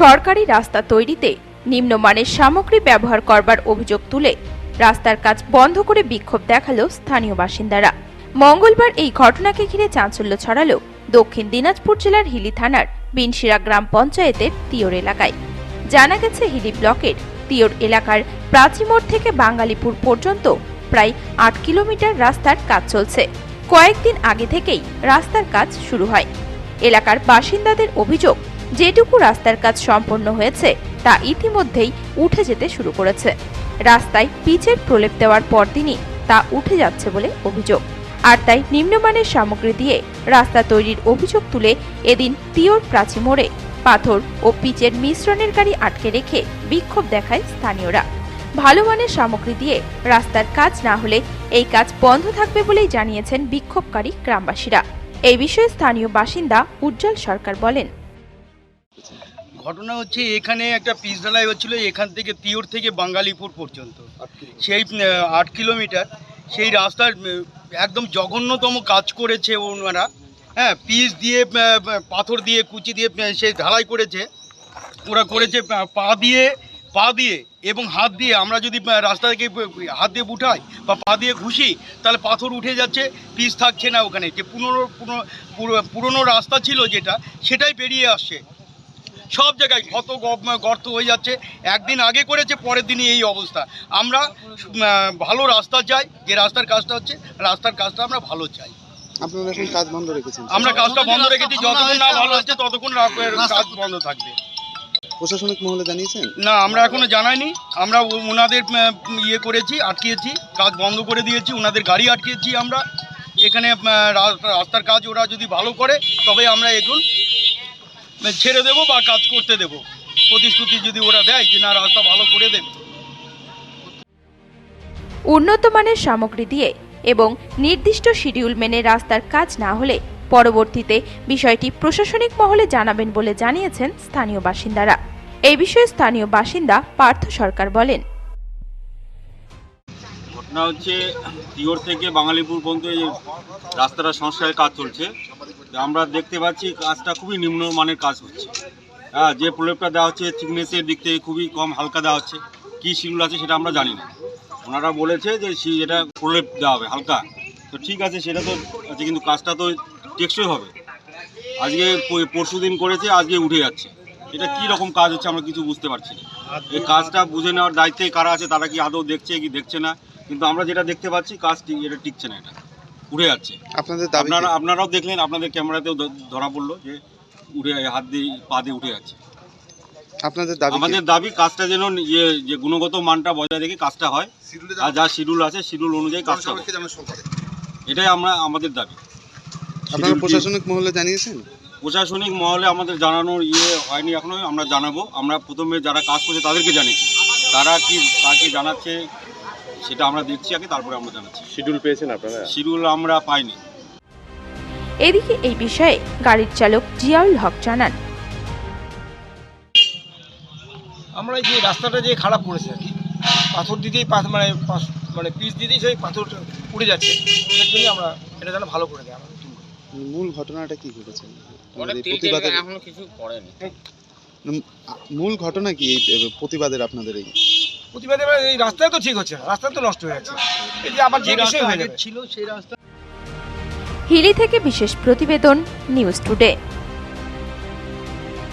সরকারি রাস্তা তৈরিতে নিম্নমানের সামগ্রী ব্যবহার করবার অভিযোগ তুলে রাস্তার কাজ বন্ধ করে বিক্ষোভ দেখাল স্থানীয় বাসিন্দারা। মঙ্গলবার এই ঘটনাকে ঘিরে চাঞ্চল্য ছড়ালো দক্ষিণ দিনাজপুর জেলার হিলি থানার বিনশিরা গ্রাম পঞ্চায়েতের তিয়র এলাকায়। জানা গেছে, হিলি ব্লকের তিয়র এলাকার প্রাচীমোড় থেকে বাঙালিপুর পর্যন্ত প্রায় আট কিলোমিটার রাস্তার কাজ চলছে। কয়েকদিন আগে থেকেই রাস্তার কাজ শুরু হয়। এলাকার বাসিন্দাদের অভিযোগ যেটুকু রাস্তার কাজ সম্পন্ন হয়েছে, তা ইতিমধ্যেই উঠে যেতে শুরু করেছে। রাস্তায় পিচের প্রলেপ দেওয়ার পর পরদিনই তা উঠে যাচ্ছে বলে অভিযোগ। আর তাই নিম্নমানের সামগ্রী দিয়ে রাস্তা তৈরির অভিযোগ তুলে এদিন তিওর প্রাচী মোড়ে পাথর ও পিচের মিশ্রণের গাড়ি আটকে রেখে বিক্ষোভ দেখায় স্থানীয়রা। ভালো মানের সামগ্রী দিয়ে রাস্তার কাজ না হলে এই কাজ বন্ধ থাকবে বলেই জানিয়েছেন বিক্ষোভকারী গ্রামবাসীরা। এই বিষয়ে স্থানীয় বাসিন্দা উজ্জ্বল সরকার বলেন। ঘটনা হচ্ছে এখানে একটা পিস ঢালাই হচ্ছিল এখান থেকে তিওর থেকে বাঙ্গালিপুর পর্যন্ত। সেই আট কিলোমিটার। সেই রাস্তার একদম জঘন্যতম কাজ করেছে ওনারা। হ্যাঁ পিচ দিয়ে পাথর দিয়ে কুচি দিয়ে সেই ঢালাই করেছে। ওরা করেছে পা- দিয়ে পা দিয়ে এবং হাত দিয়ে। আমরা যদি রাস্তা থেকে হাত দিয়ে উঠাই বা পা দিয়ে ঘুষি তাহলে পাথর উঠে যাচ্ছে পিস থাকছে না ওখানে। যে পুরনো পুরনো- পুরো- পুরনো রাস্তা ছিল যেটা সেটাই বেরিয়ে আসছে। সব জায়গায় কত গর্ত হয়ে যাচ্ছে। একদিন আগে করেছে পরের দিনই এই অবস্থা। আমরা ভালো রাস্তা চাই যে রাস্তার কাজটা হচ্ছে রাস্তার কাজটা আমরা ভালো চাই। আপনারা এখন কাজ বন্ধ রেখেছেন। আমরা কাজটা বন্ধ রেখেছি যতক্ষণ না ভালো হচ্ছে ততক্ষণ কাজ বন্ধ থাকবে। প্রশাসনিক মহলে জানিয়েছেন? না আমরা এখনও জানাইনি। আমরা ওনাদের ইয়ে করেছি আটকিয়েছি কাজ বন্ধ করে দিয়েছি ওনাদের গাড়ি আটকিয়েছি আমরা। এখানে রাস্তার কাজ ওরা যদি ভালো করে তবে আমরা এগুন ছেড়ে দেব বা কাজ করতে দেব। প্রতিশ্রুতি যদি ওরা দেয় যে, না, রাস্তা ভালো করে দেবে। উন্নত মানের সামগ্রী দিয়ে এবং নির্দিষ্ট শিডিউল মেনে রাস্তার কাজ না হলে পরবর্তীতে বিষয়টি প্রশাসনিক মহলে জানাবেন বলে জানিয়েছেন স্থানীয় বাসিন্দারা। এই বিষয়ে স্থানীয় বাসিন্দা পার্থ সরকার বলেন। ঘটনা হচ্ছে তিওর থেকে বাঙালিপুর পর্যন্ত এই রাস্তাটা সংস্কারের কাজ চলছে। আমরা দেখতে পাচ্ছি কাজটা খুবই নিম্নমানের কাজ হচ্ছে। হ্যাঁ যে প্রলেপটা দেওয়া হচ্ছে থিকনেসের দিক থেকে খুবই কম হালকা দেওয়া হচ্ছে। কী শিডিউল আছে সেটা আমরা জানি না। ওনারা বলেছে যে এটা প্রলেপ দেওয়া হবে, হালকা। তো ঠিক আছে, সেটা তো আছে, কিন্তু কাজটা তো টেকসই হবে। আজকে পরশু দিন করেছে, আজকে উঠে যাচ্ছে। এটা কি রকম কাজ হচ্ছে আমরা কিছু বুঝতে পারছি না। এই কাজটা বুঝে নেওয়ার দায়িত্বে কারা আছে, তারা কি আদৌ দেখছে কি দেখছে না? কিন্তু আমরা যেটা দেখতে পাচ্ছি কাজ ঠিক এটা টিকছে না এটা। উড়ে যাচ্ছে। আপনাদের আপনারা আপনারাও দেখলেন আপনাদের ক্যামেরাতেও ধরা পড়ল যে উড়ে হাত দিয়ে পা দিয়ে উঠে যাচ্ছে। আপনাদের দাবি আমাদের দাবি কাজটা যেন ইয়ে যে গুণগত মানটা বজায় রেখে কাজটা হয় আর যা শিডিউল আছে শিডিউল অনুযায়ী কাজটা এটাই আমরা আমাদের দাবি। আপনারা প্রশাসনিক মহলে জানিয়েছেন? প্রশাসনিক মহলে আমাদের জানানোর ইয়ে হয়নি এখনও আমরা জানাব। আমরা প্রথমে যারা কাজ করছে তাদেরকে জানিয়েছি। তারা কি কাকে জানাচ্ছে সেটা আমরা দেখছি আগে তারপরে আমরা জানাচ্ছি। শিডিউল পেয়েছেন আপনারা? শিডিউল আমরা পাইনি। এদিকে এই বিষয়ে গাড়ির চালক জিয়াউল হক জানান। আমরা যে রাস্তাটা যে খারাপ করেছে আর কি পাথর দিতেই পাথ- মানে পাস- মানে পিচ দিতেই সেই পাথর উড়ে যাচ্ছে। এর জন্য আমরা এটা যেন ভালো করে দেয় আমরা মূল ঘটনাটা কি ঘটেছে? এই প্রতিবাদের এখনও কিছু করেনি। মূল ঘটনা কি এই প্রতিবাদের আপনাদের এই প্রতিবাদে এই রাস্তায় তো ঠিক হচ্ছে রাস্তা তো নষ্ট হয়ে যাচ্ছে। এই যে আবার যে বিষয় হয়ে ছিল সেই রাস্তা হিলি থেকে বিশেষ প্রতিবেদন নিউজ টুডে।